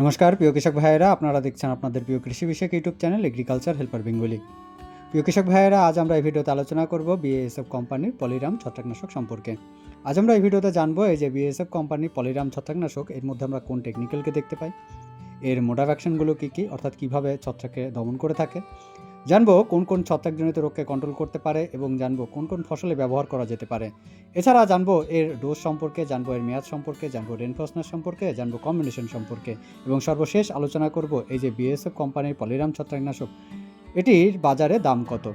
নমস্কার, প্রিয় কৃষক ভাইয়েরা, আপনারা দেখছেন আপনাদের প্রিয় কৃষি বিষয়ক YouTube channel agriculture helper Bengali. প্রিয় কৃষক ভাইয়েরা, আজ আমরা এই ভিডিওতে আলোচনা করব বিএসএফ কোম্পানির পলিরাম ছত্রাকনাশক সম্পর্কে। আজ আমরা এই ভিডিওতে জানব এই যে বিএসএফ কোম্পানির পলিরাম ছত্রাকনাশক, এর মধ্যে আমরা কোন টেকনিক্যালকে দেখতে পাই, এর মোডার অ্যাকশনগুলো কী কী, অর্থাৎ কীভাবে ছত্রাকে দমন করে থাকে জানব কোন কোন ছত্রাকজনিত রোগকে কন্ট্রোল করতে পারে এবং জানব কোন কোন ফসলে ব্যবহার করা যেতে পারে। এছাড়া জানব এর ডোজ সম্পর্কে, জানব এর মেয়াদ সম্পর্কে, জানব রেনফোর্সনার সম্পর্কে, জানব কম্বিনেশন সম্পর্কে এবং সর্বশেষ আলোচনা করব এই যে বিএসএফ কোম্পানির পলিরাম ছত্রাকনাশক। এটির বাজারে দাম কত?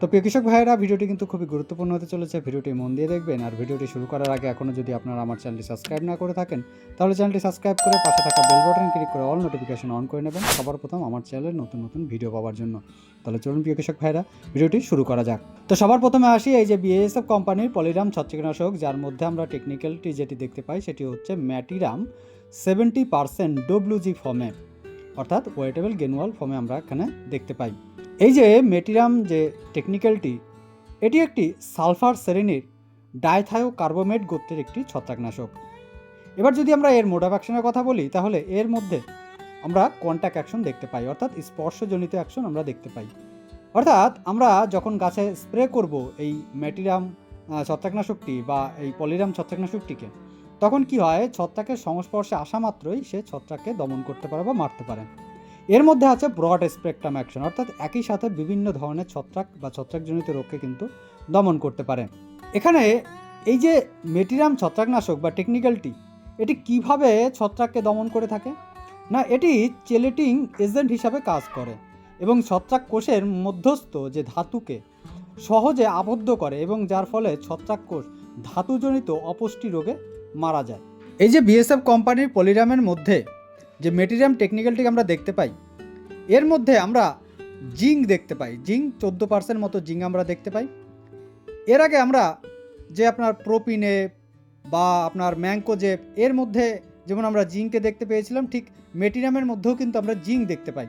তো প্রিয় কৃষক ভাইয়েরা, ভিডিওটি কিন্তু খুবই গুরুত্বপূর্ণ হতে চলেছে। ভিডিওটি মন দিয়ে দেখবেন আর ভিডিওটি শুরু করার আগে এখনও যদি আপনারা আমার চ্যানেলটি সাবস্ক্রাইব না করে থাকেন, তাহলে চ্যানেলটি সাবস্ক্রাইব করে পাশে থাকা বেল বাটন ক্লিক করে অল নোটিফিকেশন অন করে নেবেন সবার প্রথম আমার চ্যানেলের নতুন নতুন ভিডিও পাওয়ার জন্য। তাহলে চলুন প্রিয় কৃষক ভাইরা ভিডিওটি শুরু করা যাক। তো সবার প্রথমে আসি এই যে বিএসএফ কোম্পানির পলিরাম ছত্রাকনাশক যার মধ্যে আমরা টেকনিক্যালটি যেটি দেখতে পাই সেটি হচ্ছে ম্যাটিরাম সেভেন্টি পার্সেন্ট ডব্লিউজি ফর্মে অর্থাৎ ওয়েটেবল গেনুয়াল ফর্মে আমরা এখানে দেখতে পাই। এই যে মেটিরাম যে টেকনিক্যালটি এটি একটি সালফার শ্রেণির ডাইথায়ো কার্বোমেট গোত্রের একটি ছত্রাকনাশক। এবার যদি আমরা এর মোডাব অ্যাকশনের কথা বলি, তাহলে এর মধ্যে আমরা কন্ট্যাক্ট অ্যাকশন দেখতে পাই, অর্থাৎ স্পর্শজনিত অ্যাকশন আমরা দেখতে পাই। অর্থাৎ আমরা যখন গাছে স্প্রে করব এই ম্যাটিরাম ছত্রাকনাশকটি বা এই পলিরাম ছত্রাকনাশকটিকে, তখন কি হয়? ছত্রাকের সংস্পর্শে আসা মাত্রই সে ছত্রাককে দমন করতে পারে বা মারতে পারে। এর মধ্যে আছে ব্রড স্পেকট্রাম অ্যাকশন অর্থাৎ একই সাথে বিভিন্ন ধরনের ছত্রাক বা ছত্রাকজনিত রোগকে কিন্তু দমন করতে পারে। এখানে এই যে মেটিরাম ছত্রাকনাশক বা টেকনিক্যালটি এটি কীভাবে ছত্রাককে দমন করে থাকে? না, এটি চেলেটিং এজেন্ট হিসাবে কাজ করে এবং ছত্রাক কোষের মধ্যস্থ যে ধাতুকে সহজে আবদ্ধ করে এবং যার ফলে ছত্রাক কোষ ধাতুজনিত অপুষ্টি রোগে মারা যায়। এই যে বিএসএফ কোম্পানির পলিরামের মধ্যে যে মেটেরিয়াম টেকনিক্যালটিকে আমরা দেখতে পাই, এর মধ্যে আমরা জিঙ্ক দেখতে পাই। জিঙ্ক চোদ্দ পার্সেন্ট মতো জিঙ্ক আমরা দেখতে পাই। এর আগে আমরা যে আপনার প্রোপিনে বা আপনার ম্যাঙ্কোজেপ এর মধ্যে যেমন আমরা জিঙ্ককে দেখতে পেয়েছিলাম, ঠিক মেটিরিয়ামের মধ্যেও কিন্তু আমরা জিঙ্ক দেখতে পাই।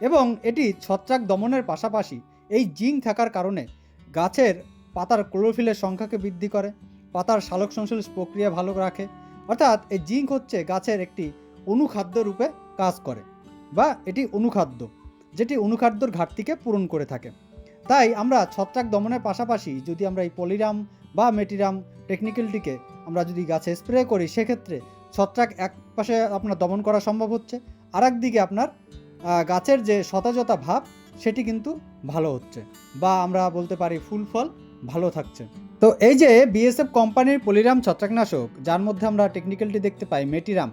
এবং এটি ছত্রাক দমনের পাশাপাশি এই জিঙ্ক থাকার কারণে গাছের পাতার ক্লোরোফিলের সংখ্যাকে বৃদ্ধি করে, পাতার সালোক সংশ্লেষ প্রক্রিয়া ভালো রাখে। অর্থাৎ এই জিঙ্ক হচ্ছে গাছের একটি অনুখাদ্য রূপে কাজ করে বা এটি অনুখাদ্য, যেটি অনুখাদ্যর ঘাটতিকে পূরণ করে থাকে। তাই আমরা ছত্রাক দমনের পাশাপাশি যদি আমরা এই পলিরাম বা মেটিরাম টেকনিক্যালটিকে আমরা যদি গাছে স্প্রে করি, সেক্ষেত্রে ছত্রাক এক পাশে আপনার দমন করা সম্ভব হচ্ছে আর দিকে আপনার গাছের যে সতেজতা ভাব, সেটি কিন্তু ভালো হচ্ছে বা আমরা বলতে পারি ফুল ফল ভালো থাকছে। তো এই যে বিএসএফ কোম্পানির পলিরাম ছত্রাকনাশক, যার মধ্যে আমরা টেকনিক্যালটি দেখতে পাই, মেটিরাম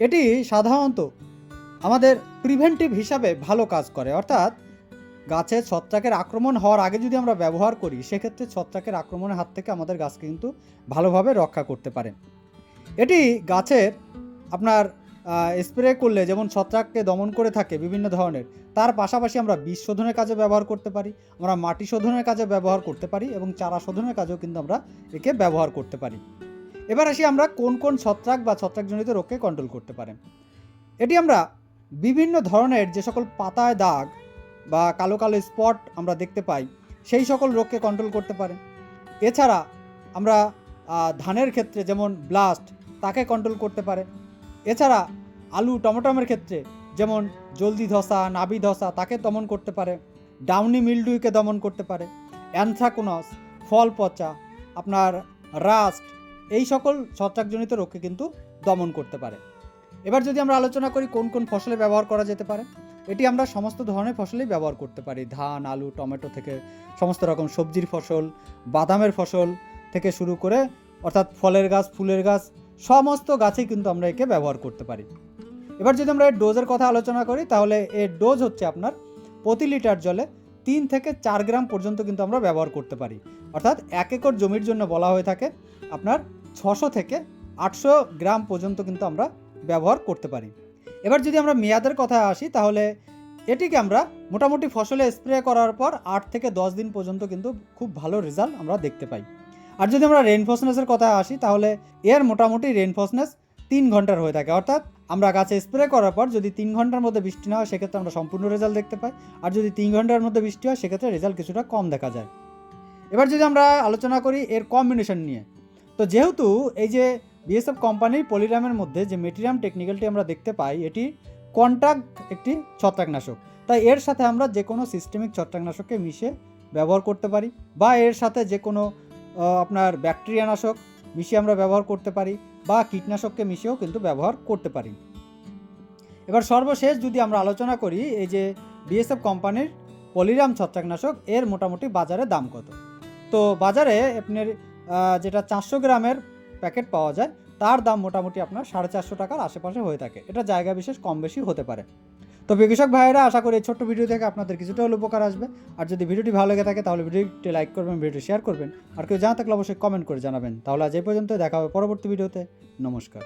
এটি সাধারণত আমাদের প্রিভেন্টিভ হিসাবে ভালো কাজ করে। অর্থাৎ গাছে ছত্রাকের আক্রমণ হওয়ার আগে যদি আমরা ব্যবহার করি, সেক্ষেত্রে ছত্রাকের আক্রমণের হাত থেকে আমাদের গাছকে কিন্তু ভালোভাবে রক্ষা করতে পারে। এটি গাছের আপনার স্প্রে করলে যেমন ছত্রাককে দমন করে থাকে বিভিন্ন ধরনের, তার পাশাপাশি আমরা বীজ শোধনের কাজে ব্যবহার করতে পারি, আমরা মাটি শোধনের কাজে ব্যবহার করতে পারি এবং চারা শোধনের কাজেও কিন্তু আমরা একে ব্যবহার করতে পারি। এবার আসি আমরা কোন কোন ছত্রাক বা ছত্রাকজনিত রোগকে কন্ট্রোল করতে পারে। এটি আমরা বিভিন্ন ধরনের যে সকল পাতায় দাগ বা কালো কালো স্পট আমরা দেখতে পাই, সেই সকল রোগকে কন্ট্রোল করতে পারে। এছাড়া আমরা ধানের ক্ষেত্রে যেমন ব্লাস্ট তাকে কন্ট্রোল করতে পারে। এছাড়া আলু, টমেটোমের ক্ষেত্রে যেমন জলদি ধসা, নাবি ধসা, তাকে দমন করতে পারে। ডাউনি মিলডুইকে দমন করতে পারে। অ্যানথ্রাকোনস ফল পচা, আপনার রাস্ট এই সকল ছত্রাকজনিত রোগকে কিন্তু দমন করতে পারে। এবার যদি আমরা আলোচনা করি কোন কোন ফসলে ব্যবহার করা যেতে পারে, এটি আমরা সমস্ত ধরনের ফসলেই ব্যবহার করতে পারি। ধান, আলু, টমেটো থেকে সমস্ত রকম সবজির ফসল, বাদামের ফসল থেকে শুরু করে, অর্থাৎ ফলের গাছ, ফুলের গাছ, সমস্ত গাছেই কিন্তু আমরা একে ব্যবহার করতে পারি। এবার যদি আমরা এর ডোজের কথা আলোচনা করি, তাহলে এর ডোজ হচ্ছে আপনার প্রতি লিটার জলে তিন থেকে চার গ্রাম পর্যন্ত কিন্তু আমরা ব্যবহার করতে পারি। অর্থাৎ এক একর জমির জন্য বলা হয়ে থাকে আপনার ছশো থেকে আটশো গ্রাম পর্যন্ত কিন্তু আমরা ব্যবহার করতে পারি। এবার যদি আমরা মেয়াদের কথায় আসি, তাহলে এটিকে আমরা মোটামুটি ফসলে স্প্রে করার পর আট থেকে দশ দিন পর্যন্ত কিন্তু খুব ভালো রেজাল্ট আমরা দেখতে পাই। আর যদি আমরা রেনফোর্সনেসের কথা আসি, তাহলে এর মোটামুটি রেনফোর্সনেস তিন ঘণ্টার হয়ে থাকে। অর্থাৎ আমরা গাছে স্প্রে করার পর যদি তিন ঘণ্টার মধ্যে বৃষ্টি না হয়, সেক্ষেত্রে আমরা সম্পূর্ণ রেজাল্ট দেখতে পাই। আর যদি তিন ঘণ্টার মধ্যে বৃষ্টি হয়, সেক্ষেত্রে রেজাল্ট কিছুটা কম দেখা যায়। এবার যদি আমরা আলোচনা করি এর কম্বিনেশন নিয়ে তো যেহেতু এই যে বিএসএফ কোম্পানির পলিরামের মধ্যে যে মেটেরিয়াম টেকনিক্যালটি আমরা দেখতে পাই, এটি কন্ট্যাক্ট একটি ছত্রাকনাশক। তাই এর সাথে আমরা যে কোনো সিস্টেমিক ছত্রাকনাশককে মিশে ব্যবহার করতে পারি বা এর সাথে যে কোনো আপনার ব্যাকটেরিয়া নাশক মিশিয়ে আমরা ব্যবহার করতে পারি বা কীটনাশককে মিশিয়েও কিন্তু ব্যবহার করতে পারি। এবার সর্বশেষ যদি আমরা আলোচনা করি, এই যে বিএসএফ কোম্পানির পলিরাম ছত্রাকনাশক, এর মোটামুটি বাজারে দাম কত? তো বাজারে আপনার যেটা চারশো গ্রামের প্যাকেট পাওয়া যায়, তার দাম মোটামুটি আপনার সাড়ে চারশো টাকার আশেপাশে হয়ে থাকে। এটা জায়গা বিশেষ কম বেশি হতে পারে। তো কৃষক ভাইয়েরা, আশা করি এই ছোট্ট ভিডিও থেকে আপনাদের কিছুটা হলে উপকার আসবে। আর যদি ভিডিওটি ভালো লেগে থাকে, তাহলে ভিডিওটি লাইক করবেন, ভিডিওটি শেয়ার করবেন। আর কেউ জানা থাকলে অবশ্যই কমেন্ট করে জানাবেন। তাহলে আজ এই পর্যন্ত, দেখা হবে পরবর্তী ভিডিওতে। নমস্কার।